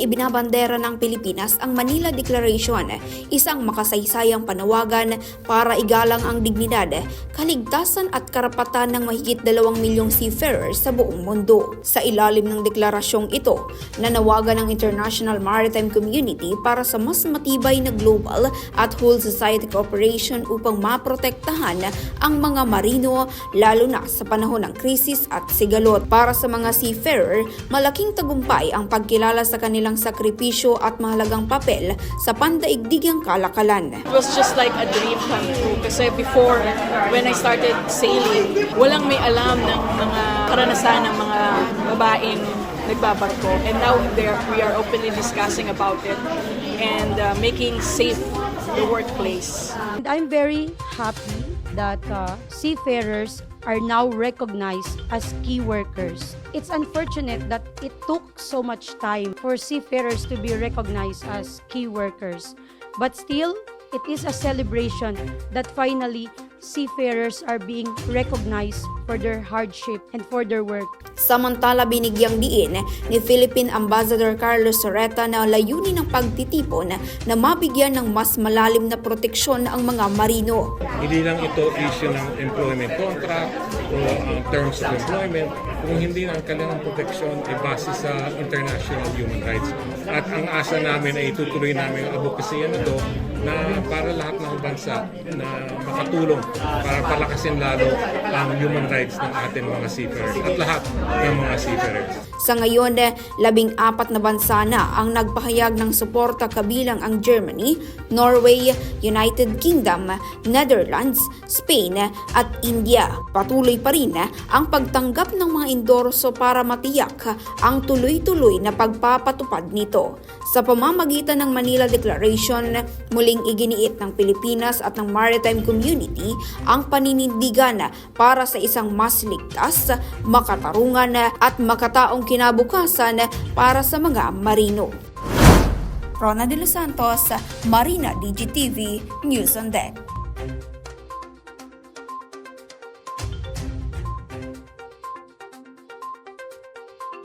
ibinabandera ng Pilipinas ang Manila Declaration, isang makasaysayang panawagan para igalang ang dignidad, kaligtasan at karapatan ng mahigit dalawang milyong seafarers sa buong mundo. Sa ilalim ng deklarasyong ito, nanawagan ang international maritime community para sa mas matibay na global at whole society cooperation upang maprotektahan ang mga marino lalo na sa panahon ng krisis at sigalot. Para sa mga seafarer, malaking tagumpay ang pagkilala sa kanilang sakripisyo at mahalagang papel sa pandaigdigang kalakalan. It was just like a dream come true. Kasi before, when I started sailing, walang may alam ng mga karanasan ng mga babaeng nagbabarko. And now there, we are openly discussing about it and uh, making safe the workplace. And I'm very happy that uh, seafarers are now recognized as key workers. It's unfortunate that it took so much time for seafarers to be recognized as key workers. But still, it is a celebration that finally seafarers are being recognized for their hardship and for their work. Samantala binigyang diin ni Philippine Ambassador Carlos Soreta na layunin ng pagtitipon na mabigyan ng mas malalim na proteksyon ang mga marino. Hindi lang ito issue ng employment contract o ang terms of employment, kung hindi ang kanilang proteksyon ay base sa international human rights. At ang asa namin ay itutuloy namin ang advocacy na ito na para lahat ng bansa na makatulong para palakasin lalo ang human rights ng ating mga seafarers at lahat ng mga seafarers. Sa ngayon, labing apat na bansa na ang nagpahayag ng suporta kabilang ang Germany, Norway, United Kingdom, Netherlands, Spain at India. Patuloy pa rin ang pagtanggap ng mga endorso para matiyak ang tuloy-tuloy na pagpapatupad nito. Sa pamamagitan ng Manila Declaration, muling iginiit ng Pilipinas at ng maritime community ang paninindigan para sa isang mas ligtas, makatarungan at makataong kinabukasan para sa mga marino. Rona de los Santos, Marina DGTV, News on Deck.